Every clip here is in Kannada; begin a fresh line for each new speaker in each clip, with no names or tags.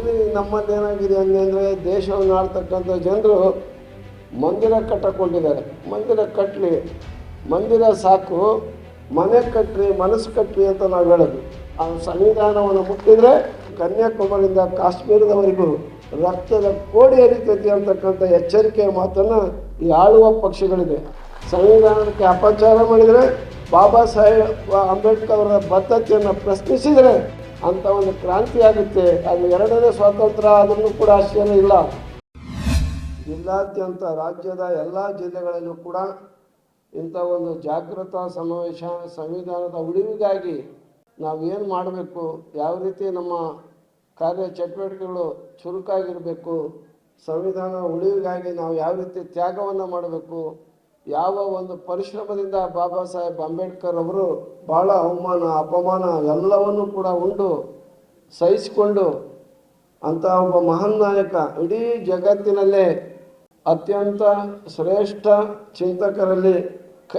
ಇಲ್ಲಿ ನಮ್ಮದೇನಾಗಿದೆ ಅಂದರೆ ದೇಶವನ್ನು ಆಡ್ತಕ್ಕಂಥ ಜನರು ಮಂದಿರ ಕಟ್ಟಕೊಂಡಿದ್ದಾರೆ. ಮಂದಿರ ಕಟ್ಟಲಿ ಮಂದಿರ ಸಾಕು, ಮನೆ ಕಟ್ಟಲಿ ಮನಸ್ಸು ಕಟ್ಟಲಿ ಅಂತ ನಾವು ಹೇಳೋದು. ಆ ಸಂವಿಧಾನವನ್ನು ಮುಟ್ಟಿದರೆ ಕನ್ಯಾಕುಮಾರಿಯಿಂದ ಕಾಶ್ಮೀರದವರೆಗೂ ರಕ್ತದ ಕೋಡಿ ಹರಿತೈತಿ ಅಂತಕ್ಕಂಥ ಎಚ್ಚರಿಕೆಯ ಮಾತನ್ನು ಈ ಆಳುವ ಪಕ್ಷಗಳಿದೆ. ಸಂವಿಧಾನಕ್ಕೆ ಅಪಚಾರ ಮಾಡಿದರೆ ಬಾಬಾ ಸಾಹೇಬ್ ಅಂಬೇಡ್ಕರ್ ಅವರ ಬದ್ಧತೆಯನ್ನು ಪ್ರಶ್ನಿಸಿದರೆ ಅಂತ ಒಂದು ಕ್ರಾಂತಿ ಆಗುತ್ತೆ. ಅದು ಎರಡನೇ ಸ್ವಾತಂತ್ರ್ಯ ಆದ್ರೂ ಕೂಡ ಆಶ್ಚರ್ಯ ಇಲ್ಲ. ಜಿಲ್ಲಾದ್ಯಂತ ರಾಜ್ಯದ ಎಲ್ಲ ಜಿಲ್ಲೆಗಳಲ್ಲೂ ಕೂಡ ಇಂಥ ಒಂದು ಜಾಗೃತ ಸಮಾವೇಶ, ಸಂವಿಧಾನದ ಉಳಿವಿಗಾಗಿ ನಾವೇನು ಮಾಡಬೇಕು, ಯಾವ ರೀತಿ ನಮ್ಮ ಕಾರ್ಯ ಚಟುವಟಿಕೆಗಳು ಚುರುಕಾಗಿರಬೇಕು ಸಂವಿಧಾನ ಉಳಿವಿಗಾಗಿ ನಾವು ಯಾವ ರೀತಿ ತ್ಯಾಗವನ್ನು ಮಾಡಬೇಕು ಯಾವ ಒಂದು ಪರಿಶ್ರಮದಿಂದ ಬಾಬಾ ಸಾಹೇಬ್ ಅಂಬೇಡ್ಕರ್ ಅವರು ಬಹಳ ಅವಮಾನ, ಅಪಮಾನ ಎಲ್ಲವನ್ನು ಕೂಡ ಉಂಡು ಸಹಿಸಿಕೊಂಡು ಅಂತ ಒಬ್ಬ ಮಹಾನ್ ನಾಯಕ ಇಡೀ ಜಗತ್ತಿನಲ್ಲೇ ಅತ್ಯಂತ ಶ್ರೇಷ್ಠ ಚಿಂತಕರಲ್ಲಿ ಕ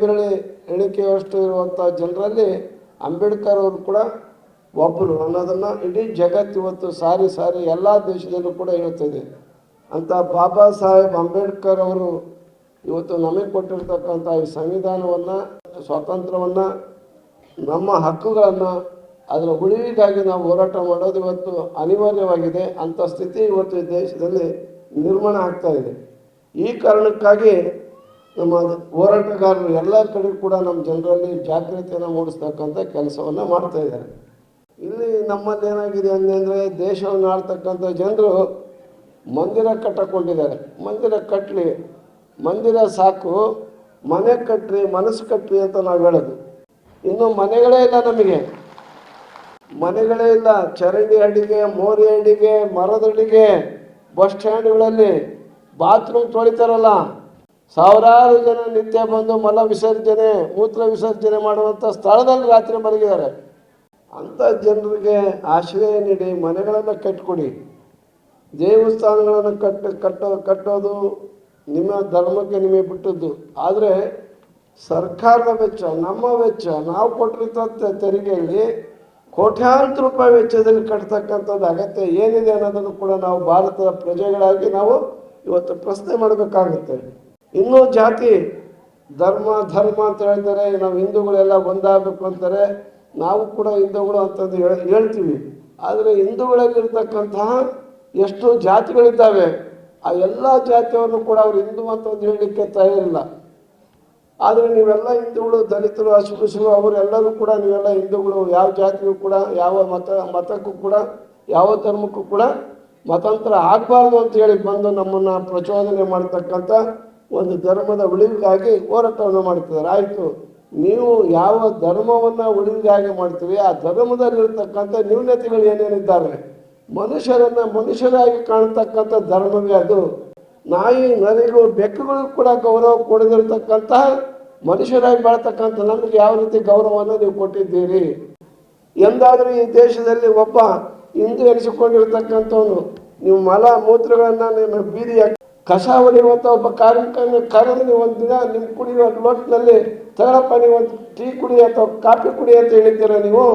ಬೆರಳಿ ಎಣಿಕೆಯಷ್ಟು ಇರುವಂಥ ಜನರಲ್ಲಿ ಅಂಬೇಡ್ಕರ್ ಅವರು ಕೂಡ ಒಬ್ಬರು. ಅನ್ನೋದನ್ನು ಇಡೀ ಜಗತ್ತು ಇವತ್ತು ಸಾರಿ ಸಾರಿ ಎಲ್ಲ ದೇಶದಲ್ಲೂ ಕೂಡ ಹೇಳ್ತಿದೆ ಅಂತ ಬಾಬಾ ಸಾಹೇಬ್ ಅಂಬೇಡ್ಕರ್ ಅವರು ಇವತ್ತು ನಮಗೆ ಕೊಟ್ಟಿರ್ತಕ್ಕಂಥ ಈ ಸಂವಿಧಾನವನ್ನು, ಸ್ವಾತಂತ್ರ್ಯವನ್ನು, ನಮ್ಮ ಹಕ್ಕುಗಳನ್ನು, ಅದರ ಉಳಿವಿಗಾಗಿ ನಾವು ಹೋರಾಟ ಮಾಡೋದು ಇವತ್ತು ಅನಿವಾರ್ಯವಾಗಿದೆ. ಅಂಥ ಸ್ಥಿತಿ ಇವತ್ತು ಈ ದೇಶದಲ್ಲಿ ನಿರ್ಮಾಣ ಆಗ್ತಾ ಇದೆ. ಈ ಕಾರಣಕ್ಕಾಗಿ ನಮ್ಮ ಹೋರಾಟಗಾರರು ಎಲ್ಲ ಕಡೆ ಕೂಡ ನಮ್ಮ ಜನರಲ್ಲಿ ಜಾಗೃತಿಯನ್ನು ಮೂಡಿಸ್ತಕ್ಕಂಥ ಕೆಲಸವನ್ನು ಮಾಡ್ತಾ ಇದ್ದಾರೆ. ಇಲ್ಲಿ ನಮ್ಮಲ್ಲಿ ಏನಾಗಿದೆ ಅಂದರೆ ದೇಶವನ್ನು ಆಡ್ತಕ್ಕಂಥ ಜನರು ಮಂದಿರ ಕಟ್ಟಕೊಂಡಿದ್ದಾರೆ. ಮಂದಿರ ಕಟ್ಟಲಿ ಮಂದಿರ ಸಾಕು, ಮನೆ ಕಟ್ಟ್ರಿ ಮನಸ್ಸು ಕಟ್ಟ್ರಿ ಅಂತ ನಾವು ಹೇಳೋದು. ಇನ್ನು ಮನೆಗಳೇ ಇಲ್ಲ ನಮಗೆ. ಮನೆಗಳೇ ಇಲ್ಲ, ಚರಂಡಿ ಅಡಿಗೆ ಮೋರಿ ಅಡಿಗೆ ಮರದ ಅಡಿಗೆ ಬಸ್ ಸ್ಟ್ಯಾಂಡ್ಗಳಲ್ಲಿ ಬಾತ್ರೂಮ್ ತೊಳಿತಾರಲ್ಲ. ಸಾವಿರಾರು ಜನ ನಿತ್ಯ ಬಂದು ಮಲ ವಿಸರ್ಜನೆ, ಮೂತ್ರ ವಿಸರ್ಜನೆ ಮಾಡುವಂಥ ಸ್ಥಳದಲ್ಲಿ ರಾತ್ರಿ ಮಲಗಿದ್ದಾರೆ. ಅಂಥ ಜನರಿಗೆ ಆಶ್ರಯ ನೀಡಿ ಮನೆಗಳನ್ನು ಕಟ್ಕೊಡಿ. ದೇವಸ್ಥಾನಗಳನ್ನು ಕಟ್ಟ, ಕಟ್ಟೋ, ಕಟ್ಟೋದು ನಿಮ್ಮ ಧರ್ಮಕ್ಕೆ ನಿಮಗೆ ಬಿಟ್ಟದ್ದು. ಆದರೆ ಸರ್ಕಾರದ ವೆಚ್ಚ, ನಮ್ಮ ವೆಚ್ಚ, ನಾವು ಕೊಟ್ಟಿರ್ತಂಥ ತೆರಿಗೆಯಲ್ಲಿ ಕೋಟ್ಯಾಂತರ ರೂಪಾಯಿ ವೆಚ್ಚದಲ್ಲಿ ಕಟ್ತಕ್ಕಂಥದ್ದು ಅಗತ್ಯ ಏನಿದೆ ಅನ್ನೋದನ್ನು ಕೂಡ ನಾವು ಭಾರತದ ಪ್ರಜೆಗಳಾಗಿ ನಾವು ಇವತ್ತು ಪ್ರಶ್ನೆ ಮಾಡಬೇಕಾಗುತ್ತೆ. ಇನ್ನೂ ಜಾತಿ, ಧರ್ಮ ಧರ್ಮ ಅಂತ ಹೇಳ್ತಾರೆ ನಾವು ಹಿಂದೂಗಳೆಲ್ಲ ಒಂದಾಗಬೇಕು ಅಂತಾರೆ. ನಾವು ಕೂಡ ಹಿಂದೂಗಳು ಅಂತಂದು ಹೇಳ್- ಹೇಳ್ತೀವಿ. ಆದರೆ ಹಿಂದೂಗಳಲ್ಲಿರ್ತಕ್ಕಂತಹ ಎಷ್ಟು ಜಾತಿಗಳಿದ್ದಾವೆ ಆ ಎಲ್ಲ ಜಾತಿಯವರು ಕೂಡ ಅವರು ಹಿಂದೂ ಅಂತ ಒಂದು ಹೇಳಲಿಕ್ಕೆ ತಯಾರಿಲ್ಲ. ಆದರೆ ನೀವೆಲ್ಲ ಹಿಂದೂಗಳು, ದಲಿತರು ಅಸ್ಪೃಶ್ಯರು ಅವರೆಲ್ಲರೂ ಕೂಡ ನೀವೆಲ್ಲ ಹಿಂದೂಗಳು, ಯಾವ ಜಾತಿಗೂ ಕೂಡ, ಯಾವ ಮತ, ಮತಕ್ಕೂ ಕೂಡ, ಯಾವ ಧರ್ಮಕ್ಕೂ ಕೂಡ ಮತಾಂತರ ಆಗಬಾರ್ದು ಅಂತ ಹೇಳಿ ಬಂದು ನಮ್ಮನ್ನು ಪ್ರಚೋದನೆ ಮಾಡತಕ್ಕಂಥ ಒಂದು ಧರ್ಮದ ಉಳಿವಿಗಾಗಿ ಹೋರಾಟವನ್ನು ಮಾಡ್ತಿದ್ದಾರೆ. ಆಯಿತು, ನೀವು ಯಾವ ಧರ್ಮವನ್ನು ಉಳಿವಿಗಾಗಿ ಮಾಡ್ತೀವಿ ಆ ಧರ್ಮದಲ್ಲಿರ್ತಕ್ಕಂಥ ನ್ಯೂನತೆಗಳು ಏನೇನಿದ್ದಾವೆ? ಮನುಷ್ಯರನ್ನ ಮನುಷ್ಯರಾಗಿ ಕಾಣ್ತಕ್ಕಂಥ ಧರ್ಮವೇ ಅದು. ನಾಯಿ, ನರಿಗಳು, ಬೆಕ್ಕುಗಳು ಕೂಡ ಗೌರವ ಕೊಡದಿರ್ತಕ್ಕಂತಹ ಮನುಷ್ಯರಾಗಿ ಬಾಳ್ತಕ್ಕಂಥ ನಮಗೆ ಯಾವ ರೀತಿ ಗೌರವವನ್ನು ನೀವು ಕೊಟ್ಟಿದ್ದೀರಿ? ಎಂದಾದರೂ ಈ ದೇಶದಲ್ಲಿ ಒಬ್ಬ ಹಿಂದೂ ಎನಿಸಿಕೊಂಡಿರ್ತಕ್ಕಂಥವನು, ನೀವು ಮಲ ಮೂತ್ರಗಳನ್ನು ನಿಮ್ಮ ಬೀದಿಯ ಕಸ ಹೊಡೆಯುವಂಥ ಒಬ್ಬ ಕಾರ್ಮಿಕನ ಕರೆದು ನೀವು ಒಂದು ದಿನ ನಿಮ್ಮ ಕುಡಿಯುವ ಲೋಟ್ನಲ್ಲಿ ತಗೊಳಪ್ಪ, ನೀವು ಒಂದು ಟೀ ಕುಡಿ ಅಥವಾ ಕಾಫಿ ಕುಡಿ ಅಂತ ಹೇಳಿದ್ದೀರ ನೀವು?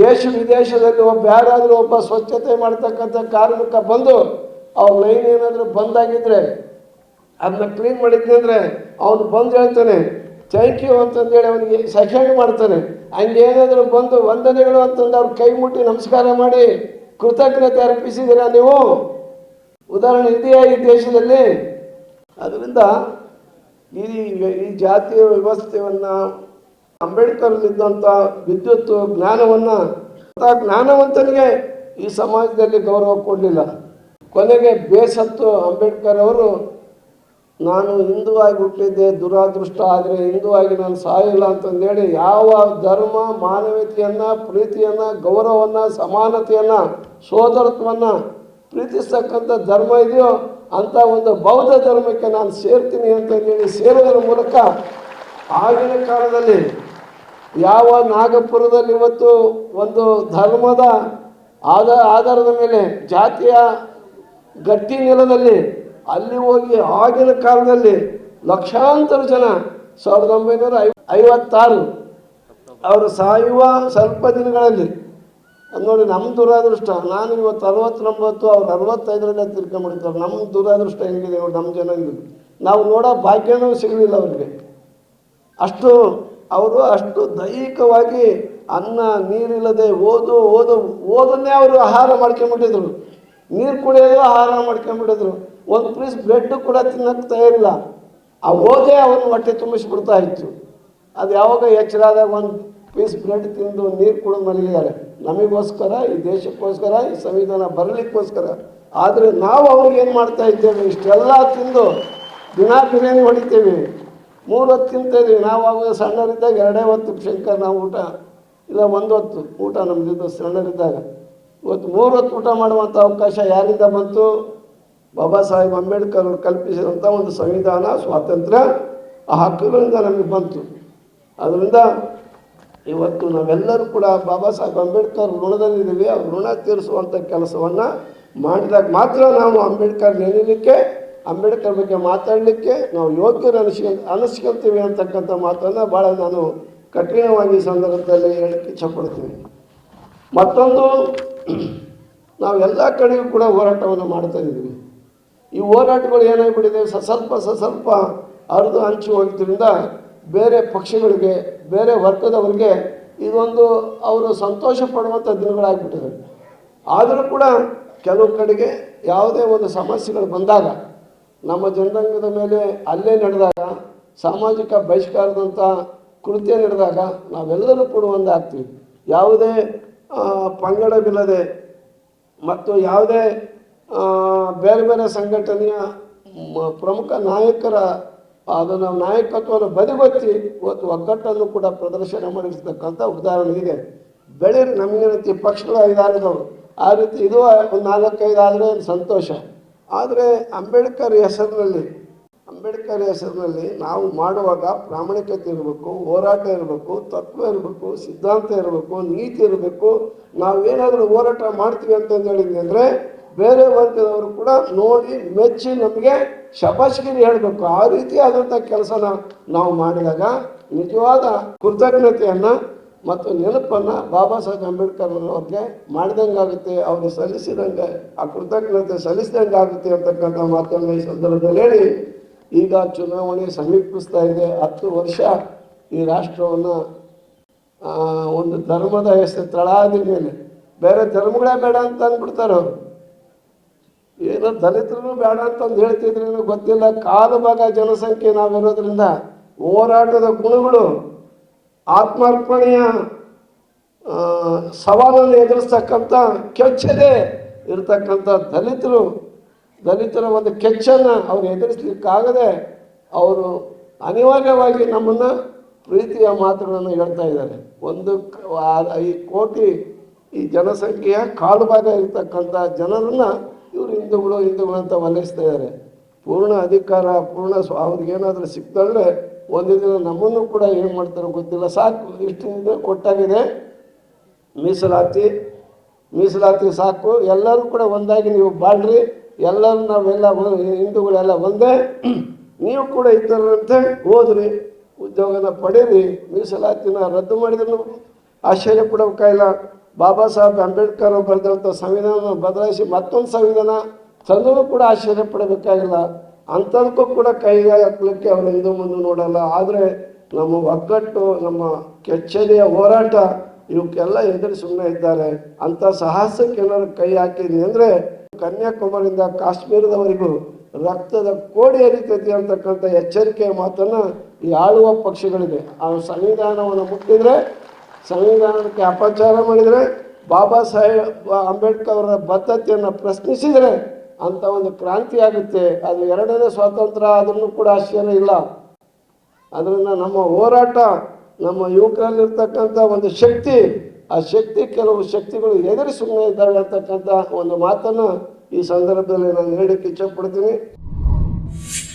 ದೇಶ ವಿದೇಶದಲ್ಲಿ ಒಬ್ಬ ಯಾರಾದರೂ ಒಬ್ಬ ಸ್ವಚ್ಛತೆ ಮಾಡ್ತಕ್ಕಂಥ ಕಾರ್ಮಿಕ ಬಂದು ಅವ್ರ ಲೈನ್ ಏನಾದರೂ ಬಂದಾಗಿದ್ರೆ ಅದನ್ನ ಕ್ಲೀನ್ ಮಾಡಿದ್ನಿ ಅವನು ಬಂದು ಹೇಳ್ತಾನೆ ಥ್ಯಾಂಕ್ ಯು ಅಂತಂದೇಳಿ ಅವನಿಗೆ ಸೆಕೆಂಡ್ ಮಾಡ್ತಾನೆ. ಹಂಗೇನಾದರೂ ಬಂದು ವಂದನೆಗಳು ಅಂತಂದು ಅವ್ರ ಕೈ ಮುಟ್ಟಿ ನಮಸ್ಕಾರ ಮಾಡಿ, ಕೃತಜ್ಞತೆ ಅರ್ಪಿಸಿದ್ದೀರಾ ನೀವು? ಉದಾಹರಣೆ ಇದೆಯಾ ಈ ದೇಶದಲ್ಲಿ. ಅದರಿಂದ ಈ ಈ ಜಾತಿಯ ವ್ಯವಸ್ಥೆಯನ್ನು ಅಂಬೇಡ್ಕರ್ಲಿದ್ದಂಥ ವಿದ್ಯುತ್ ಜ್ಞಾನವನ್ನು ಜ್ಞಾನವಂತನಿಗೆ ಈ ಸಮಾಜದಲ್ಲಿ ಗೌರವ ಕೊಡಲಿಲ್ಲ. ಕೊನೆಗೆ ಬೇಸತ್ತು ಅಂಬೇಡ್ಕರ್ ಅವರು, ನಾನು ಹಿಂದೂ ಆಗಿ ಹುಟ್ಟಿದ್ದೆ, ದುರಾದೃಷ್ಟ ಆದರೆ ಹಿಂದೂ ಆಗಿ ನಾನು ಸಾಯಿಲ್ಲ ಅಂತಂದೇಳಿ ಯಾವ ಧರ್ಮ, ಮಾನವೀಯತೆಯನ್ನು, ಪ್ರೀತಿಯನ್ನು, ಗೌರವವನ್ನು, ಸಮಾನತೆಯನ್ನು ಸೋದರತ್ವವನ್ನು ಪ್ರೀತಿಸ್ತಕ್ಕಂಥ ಧರ್ಮ ಇದೆಯೋ ಅಂಥ ಒಂದು ಬೌದ್ಧ ಧರ್ಮಕ್ಕೆ ನಾನು ಸೇರ್ತೀನಿ ಅಂತಂದೇಳಿ ಸೇರೋದ್ರ ಮೂಲಕ ಆಗಿನ ಕಾಲದಲ್ಲಿ ಯಾವ ನಾಗಪುರದಲ್ಲಿ ಇವತ್ತು ಒಂದು ಧರ್ಮದ ಆದ ಆಧಾರದ ಮೇಲೆ ಜಾತಿಯ ಗಟ್ಟಿ ನೆಲದಲ್ಲಿ ಅಲ್ಲಿ ಹೋಗಿ ಆಗಿನ ಕಾಲದಲ್ಲಿ ಲಕ್ಷಾಂತರ ಜನ ಸಾವಿರದ ಒಂಬೈನೂರ ಐ ಐವತ್ತಾರು ಅವರು ಸಾಯುವ ಸ್ವಲ್ಪ ದಿನಗಳಲ್ಲಿ ನೋಡಿ ನಮ್ಮ ದುರಾದೃಷ್ಟ. ನಾನು ಇವತ್ತು ಅರವತ್ತೊಂಬತ್ತು, ಅವ್ರು ಅರವತ್ತೈದರಲ್ಲೇ ತಿರ್ಕೊಂಡ್ಬಿಡ್ತಾರೆ ನಮ್ಮ ದುರಾದೃಷ್ಟ ಹೆಂಗಿದೆ ನಮ್ಮ ಜನ ನಾವು ನೋಡೋ ಭಾಗ್ಯನೂ ಸಿಗಲಿಲ್ಲ ಅವ್ರಿಗೆ. ಅಷ್ಟು ಅವರು ಅಷ್ಟು ದೈಹಿಕವಾಗಿ ಅನ್ನ ನೀರಿಲ್ಲದೆ ಓದು ಓದು, ಓದನ್ನೇ ಅವರು ಆಹಾರ ಮಾಡ್ಕೊಂಬಿಟ್ಟಿದ್ರು ನೀರು ಕುಡಿಯೋದು ಆಹಾರ ಮಾಡ್ಕೊಂಬಿಟ್ಟಿದ್ರು ಒಂದು ಪೀಸ್ ಬ್ರೆಡ್ ಕೂಡ ತಿನ್ನಕ್ಕೆ ತಯಾರಿಲ್ಲ. ಆ ಓದೇ ಅವನ ಹೊಟ್ಟೆ ತುಂಬಿಸ್ಬಿಡ್ತಾ ಇತ್ತು. ಅದು ಯಾವಾಗ ಎಚ್ಚರ ಆದಾಗ ಒಂದು ಪೀಸ್ ಬ್ರೆಡ್ ತಿಂದು ನೀರು ಕುಡಿದು ಮಲಗಿದ್ದಾರೆ. ನಮಗೋಸ್ಕರ, ಈ ದೇಶಕ್ಕೋಸ್ಕರ, ಈ ಸಂವಿಧಾನ ಬರಲಿಕ್ಕೋಸ್ಕರ. ಆದರೆ ನಾವು ಅವ್ರಿಗೆ ಏನು ಮಾಡ್ತಾ ಇದ್ದೇವೆ? ಇಷ್ಟೆಲ್ಲ ತಿಂದು ದಿನ ಬಿರಿಯಾನಿ ಹೊಡಿತೀವಿ. ಮೂರು ಹೊತ್ತು ನಾವು ಅವಾಗ ಸಣ್ಣರಿದ್ದಾಗ ಎರಡೇ ಹೊತ್ತು ಶಂಕರ್ ನಾವು ಊಟ, ಇಲ್ಲ ಒಂದು ಹೊತ್ತು ಊಟ ನಮ್ಮದಿದ್ದು ಸಣ್ಣರಿದ್ದಾಗ. ಇವತ್ತು ಮೂರು ಹೊತ್ತು ಊಟ ಮಾಡುವಂಥ ಅವಕಾಶ ಯಾರಿಂದ ಬಂತು? ಬಾಬಾ ಸಾಹೇಬ್ ಅಂಬೇಡ್ಕರ್ ಅವರು ಕಲ್ಪಿಸಿದಂಥ ಒಂದು ಸಂವಿಧಾನ, ಸ್ವಾತಂತ್ರ್ಯ, ಆ ಹಕ್ಕುಗಳಿಂದ ನಮಗೆ ಬಂತು. ಅದರಿಂದ ಇವತ್ತು ನಾವೆಲ್ಲರೂ ಕೂಡ ಬಾಬಾ ಸಾಹೇಬ್ ಅಂಬೇಡ್ಕರ್ ಋಣದಲ್ಲಿದ್ದೀವಿ. ಅವ್ರ ಋಣ ತೀರಿಸುವಂಥ ಕೆಲಸವನ್ನು ಮಾಡಿದಾಗ ಮಾತ್ರ ನಾವು ಅಂಬೇಡ್ಕರ್ ನೆನೀಲಿಕ್ಕೆ ಅಂಬೇಡ್ಕರ್ ಬಗ್ಗೆ ಮಾತಾಡಲಿಕ್ಕೆ ನಾವು ಯೋಗ್ಯರು ಅನಿಸ್ಕ ಅನಿಸ್ಕೊಳ್ತೀವಿ ಅಂತಕ್ಕಂಥ ಮಾತನ್ನು ಭಾಳ ನಾನು ಕಠಿಣವಾಗಿ ಸಂದರ್ಭದಲ್ಲಿ ಹೇಳಕ್ಕೆ ಇಚ್ಛಪಡ್ತೀನಿ. ಮತ್ತೊಂದು, ನಾವು ಎಲ್ಲ ಕಡೆಗೂ ಕೂಡ ಹೋರಾಟವನ್ನು ಮಾಡ್ತಾ ಇದ್ದೀವಿ. ಈ ಹೋರಾಟಗಳು ಏನಾಗಿಬಿಟ್ಟಿದೆ? ಸಸ್ವಲ್ಪ ಸ್ವಲ್ಪ ಸ ಸ್ವಲ್ಪ ಹಂಚಿ ಹೋಗಿದ್ದರಿಂದ ಬೇರೆ ಪಕ್ಷಗಳಿಗೆ, ಬೇರೆ ವರ್ಗದವರಿಗೆ ಇದೊಂದು ಅವರು ಸಂತೋಷ ಪಡುವಂಥ ದಿನಗಳಾಗ್ಬಿಟ್ಟಿದೆ ಆದರೂ ಕೂಡ ಕೆಲವು ಕಡೆಗೆ ಯಾವುದೇ ಒಂದು ಸಮಸ್ಯೆಗಳು ಬಂದಾಗ ನಮ್ಮ ಜನಾಂಗದ ಮೇಲೆ ಅಲ್ಲೇ ನಡೆದಾಗ, ಸಾಮಾಜಿಕ ಬಹಿಷ್ಕಾರದಂಥ ಕೃತ್ಯ ನಡೆದಾಗ ನಾವೆಲ್ಲರೂ ಕೂಡ ಒಂದಾಗ್ತೀವಿ. ಯಾವುದೇ ಪಂಗಡವಿಲ್ಲದೆ ಮತ್ತು ಯಾವುದೇ ಬೇರೆ ಬೇರೆ ಸಂಘಟನೆಯ ಪ್ರಮುಖ ನಾಯಕರ ಅದನ್ನು ನಾಯಕತ್ವವನ್ನು ಬದಿಗೊತ್ತಿ ಇವತ್ತು ಒಗ್ಗಟ್ಟನ್ನು ಕೂಡ ಪ್ರದರ್ಶನ ಮಾಡಿರ್ತಕ್ಕಂಥ ಉದಾಹರಣೆ ಇದೆ ಬೆಳೀರಿ ನಮಗೆ ರೀತಿ ಪಕ್ಷಗಳು ಐದಾರಿದವರು ಆ ರೀತಿ ಇದು ಒಂದು ನಾಲ್ಕೈದು ಆದರೆ ಸಂತೋಷ. ಆದರೆ ಅಂಬೇಡ್ಕರ್ ಹೆಸರಿನಲ್ಲಿ ಅಂಬೇಡ್ಕರ್ ಹೆಸರಿನಲ್ಲಿ ನಾವು ಮಾಡುವಾಗ ಪ್ರಾಮಾಣಿಕತೆ ಇರಬೇಕು, ಹೋರಾಟ ಇರಬೇಕು, ತತ್ವ ಇರಬೇಕು, ಸಿದ್ಧಾಂತ ಇರಬೇಕು, ನೀತಿ ಇರಬೇಕು. ನಾವೇನಾದರೂ ಹೋರಾಟ ಮಾಡ್ತೀವಿ ಅಂತಂದು ಹೇಳಿದ್ವಿ ಅಂದರೆ ಬೇರೆ ವರ್ಗದವರು ಕೂಡ ನೋಡಿ ಮೆಚ್ಚಿ ನಮಗೆ ಶಬಾಷ್ಗಿರಿ ಹೇಳಬೇಕು. ಆ ರೀತಿಯಾದಂಥ ಕೆಲಸನ ನಾವು ಮಾಡಿದಾಗ ನಿಜವಾದ ಕೃತಜ್ಞತೆಯನ್ನು ಮತ್ತು ನೆನಪನ್ನು ಬಾಬಾ ಸಾಹೇಬ್ ಅಂಬೇಡ್ಕರ್ ಅವ್ರಿಗೆ ಮಾಡಿದಂಗಾಗುತ್ತೆ ಅವರು ಸಲ್ಲಿಸಿದಂಗೆ, ಆ ಕೃತಜ್ಞತೆ ಸಲ್ಲಿಸಿದಂಗೆ ಆಗುತ್ತೆ ಅಂತಕ್ಕಂಥ ಮಾತನ್ನು ಈ ಸಂದರ್ಭದಲ್ಲಿ ಹೇಳಿ. ಈಗ ಚುನಾವಣೆ ಸಮೀಪಿಸ್ತಾ ಇದೆ, ಹತ್ತು ವರ್ಷ ಈ ರಾಷ್ಟ್ರವನ್ನು ಒಂದು ಧರ್ಮದ ಹೆಸರು ತಳಾದ ಮೇಲೆ. ಬೇರೆ ಧರ್ಮಗಳೇ ಬೇಡ ಅಂತ ಅಂದ್ಬಿಡ್ತಾರೆ ಅವರು. ಏನೋ ದಲಿತರು ಬೇಡ ಅಂತಂದು ಹೇಳ್ತಿದ್ರೇನೋ ಗೊತ್ತಿಲ್ಲ. ಕಾಲು ಭಾಗ ಜನಸಂಖ್ಯೆ ನಾವಿರೋದ್ರಿಂದ ಹೋರಾಟದ ಗುಣಗಳು ಆತ್ಮಾರ್ಪಣೆಯ ಸವಾಲನ್ನು ಎದುರಿಸ್ತಕ್ಕಂಥ ಕೆಚ್ಚದೆ ಇರತಕ್ಕಂಥ ದಲಿತರು, ದಲಿತರ ಒಂದು ಕೆಚ್ಚನ್ನು ಅವ್ರು ಎದುರಿಸ್ಲಿಕ್ಕಾಗದೆ ಅವರು ಅನಿವಾರ್ಯವಾಗಿ ನಮ್ಮನ್ನು ಪ್ರೀತಿಯ ಮಾತುಗಳನ್ನು ಹೇಳ್ತಾ ಇದ್ದಾರೆ. ಒಂದು ಈ ಕೋಟಿ ಈ ಜನಸಂಖ್ಯೆಯ ಕಾಡುಭಾಗ ಭಾಗ ಜನರನ್ನು ಇವರು ಹಿಂದೂಗಳು ಹಿಂದೂಗಳು ಅಂತ ವಲಯಿಸ್ತಾ ಇದ್ದಾರೆ. ಪೂರ್ಣ ಅಧಿಕಾರ, ಪೂರ್ಣ ಸ್ವ ಅವ್ರಿಗೇನಾದರೂ ಸಿಕ್ತಂದ್ರೆ ಒಂದು ದಿನ ನಮ್ಮನ್ನು ಕೂಡ ಏನು ಮಾಡ್ತಾರೋ ಗೊತ್ತಿಲ್ಲ. ಸಾಕು, ಇಷ್ಟು ಕೊಟ್ಟಾಗಿದೆ. ಮೀಸಲಾತಿ ಮೀಸಲಾತಿ ಸಾಕು. ಎಲ್ಲರೂ ಕೂಡ ಒಂದಾಗಿ ನೀವು ಬಾಳ್ರಿ. ಎಲ್ಲರೂ ನಾವೆಲ್ಲ ಹಿಂದೂಗಳೆಲ್ಲ ಒಂದೇ. ನೀವು ಕೂಡ ಇದ್ದರಂತೆ ಓದ್ರಿ, ಉದ್ಯೋಗನ ಪಡೀರಿ. ಮೀಸಲಾತಿನ ರದ್ದು ಮಾಡಿದ್ರು ಆಶ್ಚರ್ಯ ಪಡಬೇಕಾಗಿಲ್ಲ ಬಾಬಾ ಸಾಹೇಬ್ ಅಂಬೇಡ್ಕರ್ ಬರೆದಂಥ ಸಂವಿಧಾನ ಬದಲಾಯಿಸಿ ಮತ್ತೊಂದು ಸಂವಿಧಾನ ತಂದರೂ ಕೂಡ ಆಶ್ಚರ್ಯ ಪಡಬೇಕಾಗಿಲ್ಲ. ಅಂಥದಕ್ಕೂ ಕೂಡ ಕೈ ಹಾಕ್ಲಿಕ್ಕೆ ಅವರು ಹಿಂದೂ ಮುಂದೆ ನೋಡಲ್ಲ. ಆದರೆ ನಮ್ಮ ಒಗ್ಗಟ್ಟು, ನಮ್ಮ ಕೆಚ್ಚೆದೆಯ ಹೋರಾಟ ಇವಕ್ಕೆಲ್ಲ ಎದುರು ಸುಮ್ಮನೆ ಇದ್ದಾರೆ. ಅಂತ ಸಾಹಸಕ್ಕೆ ಏನಾದ್ರು ಕೈ ಹಾಕಿದ್ವಿ ಅಂದರೆ ಕನ್ಯಾಕುಮಾರಿಯಿಂದ ಕಾಶ್ಮೀರದವರೆಗೂ ರಕ್ತದ ಕೋಡಿ ಹರಿತೈತಿ ಅಂತಕ್ಕಂಥ ಎಚ್ಚರಿಕೆಯ ಮಾತನ್ನು ಈ ಆಳುವ ಪಕ್ಷಗಳಿದೆ. ಆ ಸಂವಿಧಾನವನ್ನು ಮುಟ್ಟಿದ್ರೆ, ಸಂವಿಧಾನಕ್ಕೆ ಅಪಚಾರ ಮಾಡಿದರೆ, ಬಾಬಾ ಸಾಹೇಬ್ ಅಂಬೇಡ್ಕರ್ ಅವರ ಬದ್ಧತೆಯನ್ನು ಪ್ರಶ್ನಿಸಿದರೆ ಅಂತ ಒಂದು ಕ್ರಾಂತಿ ಆಗುತ್ತೆ. ಅದು ಎರಡನೇ ಸ್ವಾತಂತ್ರ್ಯ, ಅದನ್ನು ಕೂಡ ಆಶ್ಚರ್ಯ ಇಲ್ಲ. ಅದರಿಂದ ನಮ್ಮ ಹೋರಾಟ, ನಮ್ಮ ಯುವಕರಲ್ಲಿರ್ತಕ್ಕಂಥ ಒಂದು ಶಕ್ತಿ, ಆ ಶಕ್ತಿ ಕೆಲವು ಶಕ್ತಿಗಳು ಎದುರು ಸುಮ್ಮನೆ ಇದ್ದಾವೆ ಅಂತಕ್ಕಂಥ ಒಂದು ಮಾತನ್ನು ಈ ಸಂದರ್ಭದಲ್ಲಿ ನಾನು ಹೇಳಕ್ಕೆ ಇಚ್ಛಪಡ್ತೀನಿ.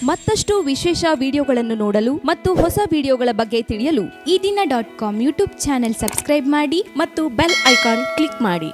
ಮತ್ತಷ್ಟು ವಿಶೇಷ ವಿಡಿಯೋಗಳನ್ನು ನೋಡಲು ಮತ್ತು ಹೊಸ ವಿಡಿಯೋಗಳ ಬಗ್ಗೆ ತಿಳಿಯಲು
Ee Dina dot com YouTube channel subscribe ಮಾಡಿ ಮತ್ತು ಬೆಲ್ ಐಕಾನ್ ಕ್ಲಿಕ್ ಮಾಡಿ.